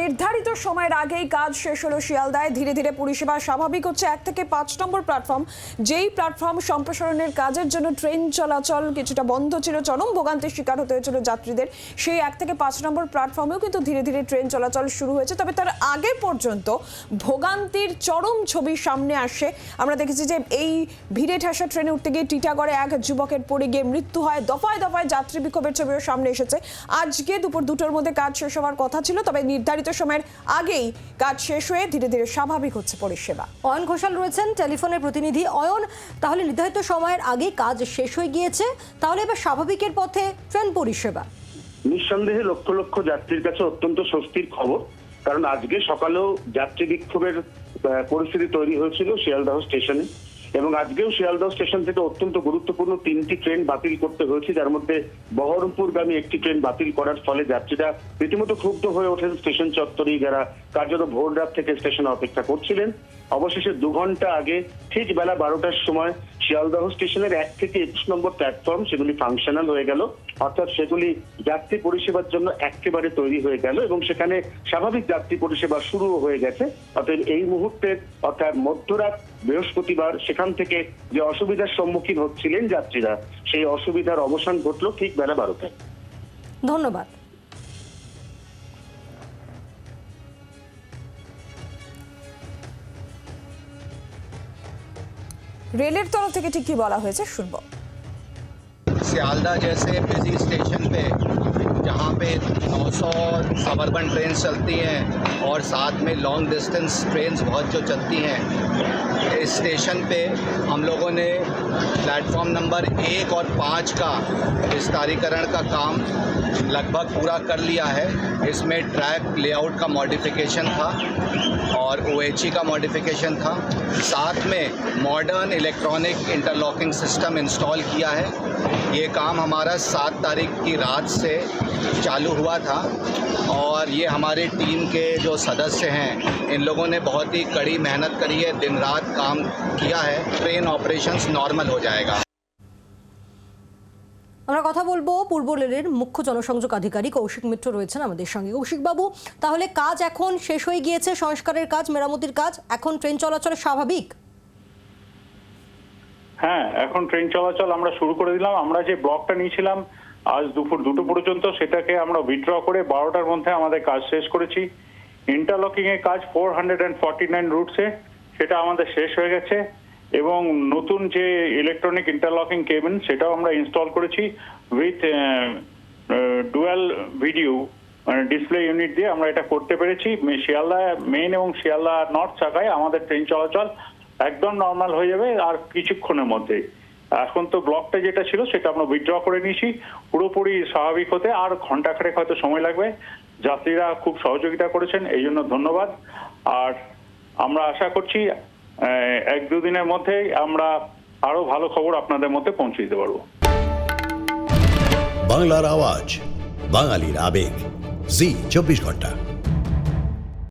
নির্ধারিত সময়ের আগেই কাজ শেষ হলো শিয়ালদায়। ধীরে ধীরে পরিষেবা স্বাভাবিক হচ্ছে এক থেকে পাঁচ নম্বর প্ল্যাটফর্ম। যেই প্ল্যাটফর্ম সম্প্রসারণের কাজের জন্য ট্রেন চলাচল কিছুটা বন্ধ ছিল, চরম ভোগান্তির শিকার হতে হয়েছিল যাত্রীদের। সেই এক থেকে পাঁচ নম্বর প্ল্যাটফর্মেও কিন্তু ধীরে ধীরে ট্রেন চলাচল শুরু হয়েছে। তবে তার আগে পর্যন্ত ভোগান্তির চরম ছবি সামনে আসে। আমরা দেখেছি যে এই ভিড়ে ঠেসা ট্রেনে উঠতে গিয়ে টিটাগড়ে এক যুবকের পড়ে গিয়ে মৃত্যু হয়। দফায় দফায় যাত্রী বিক্ষোভের ছবিও সামনে এসেছে। আজকে দুপুর দুটোর মধ্যে কাজ শেষ হওয়ার কথা ছিল, তবে নির্ধারিত সময়ের আগেই কাজ শেষ হয়ে ধীরে ধীরে স্বাভাবিক হচ্ছে পরিষেবা। অয়ন ঘোষাল রয়েছেন টেলিফোনের প্রতিনিধি। অয়ন তাহলে নির্ধারিত সময়ের আগেই কাজ শেষ হয়ে গিয়েছে তাহলে এবার স্বাভাবিকের পথে ট্রেন পরিষেবা। নিঃসন্দেহে লক্ষ লক্ষ যাত্রীর কাছে অত্যন্ত স্বস্তির খবর কারণ আজকে সকালেও যাত্রী বিক্ষোভের আহ, পরিস্থিতি তৈরি হয়েছিল শিয়ালদাহ স্টেশনে। এবং আজকেও শিয়ালদহ স্টেশন থেকে অত্যন্ত গুরুত্বপূর্ণ তিনটি ট্রেন বাতিল করতে হয়েছে, যার মধ্যে বহরমপুরগামী একটি ট্রেন বাতিল করার ফলে যাত্রীরা রীতিমতো ক্ষুব্ধ হয়ে ওঠেন স্টেশন চত্বরেই যারা কার্যত ভোর রাত থেকে স্টেশনে অপেক্ষা করছিলেন। অবশেষে দু ঘণ্টা আগে ঠিক বেলা বারোটার সময় শিয়ালদহ স্টেশনের এক থেকে একুশ নম্বর প্ল্যাটফর্ম, সেগুলি ফাংশনাল হয়ে গেল। অর্থাৎ সেগুলি যাত্রী পরিষেবার জন্য একেবারে তৈরি হয়ে গেল এবং সেখানে স্বাভাবিক যাত্রী পরিষেবা শুরু হয়ে গেছে। অতএব এই মুহূর্তে অর্থাৎ মধ্যরাত, বৃহস্পতিবার সেখান থেকে যে অসুবিধার সম্মুখীন হচ্ছিলেন যাত্রীরা, সেই অসুবিধার অবসান ঘটলো ঠিক বেলা বারোটায়। ধন্যবাদ। রেলের তরফ থেকে ঠিক কি বলা হয়েছে শুনব। सियालदा जैसे बिज़ी स्टेशन पे जहाँ पे 900 सबर्बन ट्रेन चलती हैं और साथ में लॉन्ग डिस्टेंस ट्रेन बहुत जो चलती हैं। इस स्टेशन पे हम लोगों ने प्लेटफॉर्म नंबर एक और पाँच का विस्तारीकरण का काम लगभग पूरा कर लिया है। इसमें ट्रैक लेआउट का मॉडिफिकेशन था और ओएचई का मॉडिफिकेशन था। साथ में modern electronic interlocking system install किया है। ये काम हमारा सात तारीख की रात से चालू हुआ था और ये हमारी टीम के जो सदस्य हैं इन लोगों ने बहुत ही कड़ी मेहनत करी है दिन रात काम किया है ट्रेन ऑपरेशंस नॉर्मल हो जाएगा আমরা কথা বলবো পূর্ব রেলের মুখ্য জনসংযোগ আধিকারিক কৌশিক মিত্র রয়েছেন আমাদের সঙ্গে কৌশিক বাবু তাহলে কাজ এখন শেষ হয়ে গিয়েছে সংস্কারের কাজ মেরামতির কাজ এখন ট্রেন চলাচল স্বাভাবিক হ্যাঁ এখন ট্রেন চলাচল আমরা শুরু করে দিলাম আমরা যে ব্লকটা নিয়েছিলাম আজ দুপুর দুটো পর্যন্ত সেটাকে আমরা উইথড্র করে বারোটার মধ্যে আমাদের কাজ শেষ করেছি। ইন্টারলকিং এর কাজ four hundred and forty nine রুটসে সেটা আমাদের শেষ হয়ে গেছে। এবং নতুন যে ইলেকট্রনিক ইন্টারলকিং কেবিন সেটাও আমরা ইনস্টল করেছি উইথ ডুয়াল ভিডিও মানে ডিসপ্লে ইউনিট দিয়ে আমরা এটা করতে পেরেছি। শিয়ালদা মেন এবং শিয়ালদা নর্থ শাখায় আমাদের ট্রেন চলাচল একদম নর্মাল হয়ে যাবে আর কিছুক্ষণের মধ্যে। এখন তো ব্লকটা যেটা ছিল সেটা আমরা উইথড্র করে নিয়েছি। পুরোপুরি স্বাভাবিক হতে আর ঘণ্টা খানেক হয়তো সময় লাগবে। যাত্রীরা খুব সহযোগিতা করেছেন, এই জন্য ধন্যবাদ। আর আমরা আশা করছি এক দুদিনের মধ্যেই আমরা আরও ভালো খবর আপনাদের মধ্যে পৌঁছে দিতে পারব। বাংলার আওয়াজ, বাঙালির আবেগ। জি, চব্বিশ ঘণ্টা।